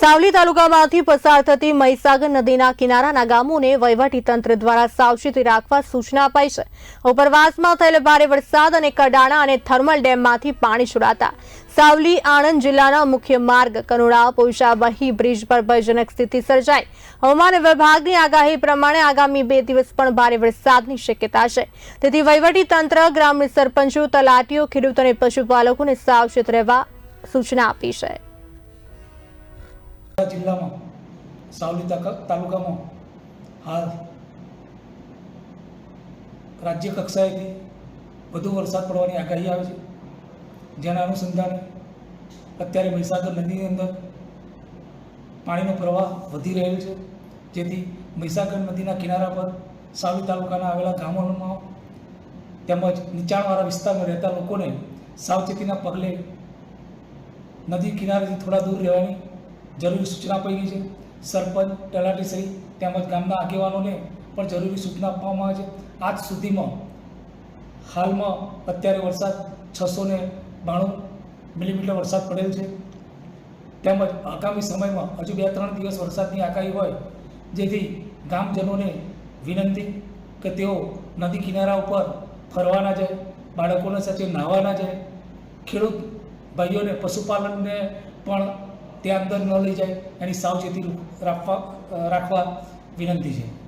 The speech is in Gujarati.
સાવલી તાલુકામાંથી પસાર થતી મહીસાગર નદીના કિનારાના ગામોને તંત્ર દ્વારા સાવચેતી રાખવા સૂચના અપાઈ છે. ઉપરવાસમાં થયેલ ભારે વરસાદ અને કડાણા અને થર્મલ ડેમમાંથી પાણી છોડાતા સાવલી આણંદ જિલ્લાના મુખ્ય માર્ગ કનોડા વહી, બ્રિજ પર ભયજનક સ્થિતિ સર્જાઈ. હવામાન વિભાગની આગાહી પ્રમાણે આગામી બે દિવસ પણ ભારે વરસાદની શક્યતા છે. તેથી તંત્ર ગ્રામ્ય સરપંચો, તલાટીઓ, ખેડૂતો અને પશુપાલકોને સાવચેત રહેવા સૂચના આપી છે. જિલ્લામાં, સાવલી તાલુકામાં, હાલ રાજ્ય કક્ષાએથી વધુ વરસાદ પડવાની આગાહી આવે છે. જેના અનુસંધાને અત્યારે મહીસાગર નદીની અંદર પાણીનો પ્રવાહ વધી રહેલ છે. જેથી મહીસાગર નદીના કિનારા પર સાવલી તાલુકાના આવેલા ગામોમાં તેમજ નીચાણવાળા વિસ્તારમાં રહેતા લોકોને સાવચેતીના પગલે નદી કિનારેથી થોડા દૂર રહેવાની જરૂરી સૂચના આપી ગઈ છે. સરપંચ તલાટીશ્રી તેમજ ગામના આગેવાનોને પણ જરૂરી સૂચના આપવામાં આવે છે. આજ સુધીમાં હાલમાં અત્યારે વરસાદ છસો ને બાણું મિલીમીટર વરસાદ પડેલ છે. તેમજ આગામી સમયમાં હજુ બે ત્રણ દિવસ વરસાદની આગાહી હોય, જેથી ગામજનોને વિનંતી કે તેઓ નદી કિનારા ઉપર ફરવાના જાય, બાળકોને સાથે નાહવાના જાય. ખેડૂત ભાઈઓને પશુપાલનને પણ ત્યાં અંદર ન લઈ જાય એની સાવચેતી રાખવા રાખવા વિનંતી છે.